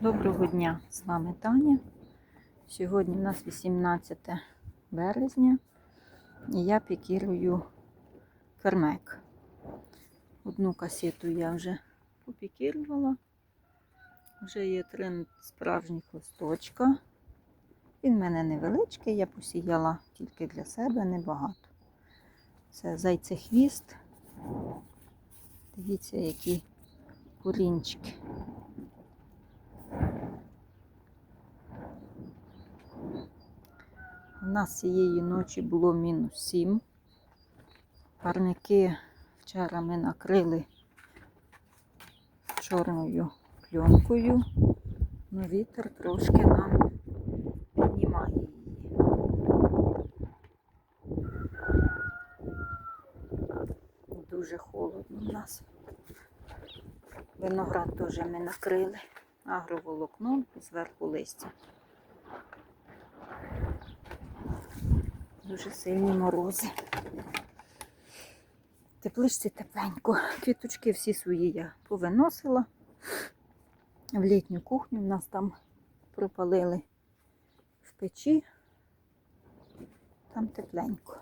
Доброго дня, з вами Таня. Сьогодні у нас 18 березня і я пікірую кермек. Одну касету я вже попікірувала. Вже є три справжніх листочка. Він в мене невеличкий, я посіяла тільки для себе небагато. Це зайцехвіст. Дивіться, які корінчики. У нас цієї ночі було мінус 7. Парники вчора ми накрили чорною пленкою, але вітер трошки нам піднімає її. Дуже холодно у нас. Виноград теж ми накрили агроволокном зверху листя. Дуже сильні морози. Тепличці тепленько. Квіточки всі свої я повиносила. В літню кухню в нас там пропалили в печі. Там тепленько.